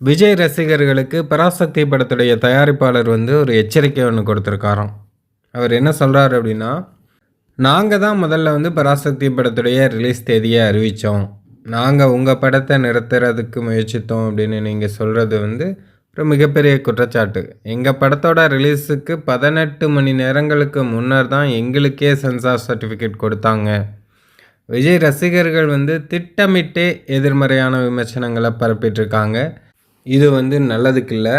விஜய் ரசிகர்களுக்கு பராசக்தி படத்துடைய தயாரிப்பாளர் வந்து ஒரு எச்சரிக்கை ஒன்று கொடுத்துருக்காராம். அவர் என்ன சொல்கிறார் அப்படின்னா நாங்கள் தான் முதல்ல வந்து பராசக்தி படத்துடைய ரிலீஸ் தேதியை அறிவித்தோம் நாங்கள் உங்கள் படத்தை நிறுத்துறதுக்கு முயற்சித்தோம் அப்படின்னு நீங்கள் சொல்கிறது வந்து ஒரு மிகப்பெரிய குற்றச்சாட்டு. எங்கள் படத்தோட ரிலீஸுக்கு பதினெட்டு மணி நேரங்களுக்கு முன்னர் தான் எங்களுக்கே சென்சார் சர்டிஃபிகேட் கொடுத்தாங்க. விஜய் ரசிகர்கள் வந்து திட்டமிட்டே எதிர்மறையான விமர்சனங்களை பரப்பிட்டுருக்காங்க இது வந்து நல்லதுக்கு இல்லை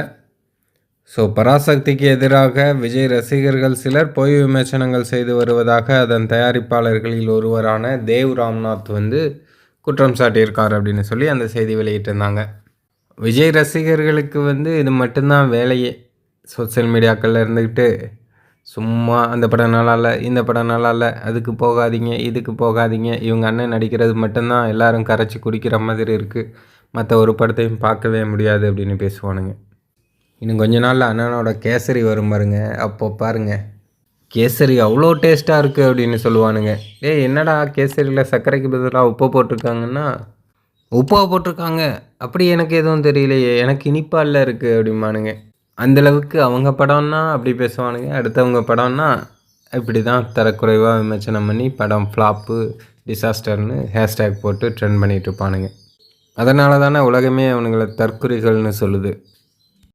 ஸோ பராசக்திக்கு எதிராக விஜய் ரசிகர்கள் சிலர் பொய் விமர்சனங்கள் செய்து வருவதாக அதன் தயாரிப்பாளர்களில் ஒருவரான தேவ் ராம்நாத் வந்து குற்றம் சாட்டியிருக்கார் அப்படின்னு சொல்லி அந்த செய்தி வெளியிட்டிருந்தாங்க. விஜய் ரசிகர்களுக்கு வந்து இது மட்டும்தான் வேலையே. சோஷியல் மீடியாக்களில் இருந்துக்கிட்டு சும்மா அந்த படம் நல்லா இல்லை இந்த படம் நல்லா இல்லை அதுக்கு போகாதீங்க இதுக்கு போகாதீங்க இவங்க அண்ணன் நடிக்கிறது மட்டும்தான் எல்லாரும் கரைச்சி குடிக்கிற மாதிரி இருக்குது மற்ற ஒரு படத்தையும் பார்க்கவே முடியாது அப்படின்னு பேசுவானுங்க. இன்னும் கொஞ்ச நாளில் அண்ணனோட கேசரி வரும் பாருங்க. அப்போ பாருங்க. கேசரி அவ்வளோ டேஸ்ட்டாக இருக்குது அப்படின்னு சொல்லுவானுங்க. ஏய் என்னடா கேசரியில் சர்க்கரைக்கு பதிலாக உப்பை போட்டிருக்காங்கன்னா? உப்பாக போட்டிருக்காங்க. அப்படி எனக்கு எதுவும் தெரியலையே. எனக்கு இனிப்பாலில் இருக்குது அப்படிம்பானுங்க. அந்தளவுக்கு அவங்க படம்னா அப்படி பேசுவானுங்க. அடுத்தவங்க படம்னா இப்படி தான் தரக்குறைவாக விமர்சனம் பண்ணி படம் ஃப்ளாப்பு டிசாஸ்டர்னு ஹேஷ்டேக் போட்டு ட்ரெண்ட் பண்ணிகிட்டு இருப்பானுங்க. அதனால தானே உலகமே அவனுங்களை தற்குறிகள்னு சொல்லுது.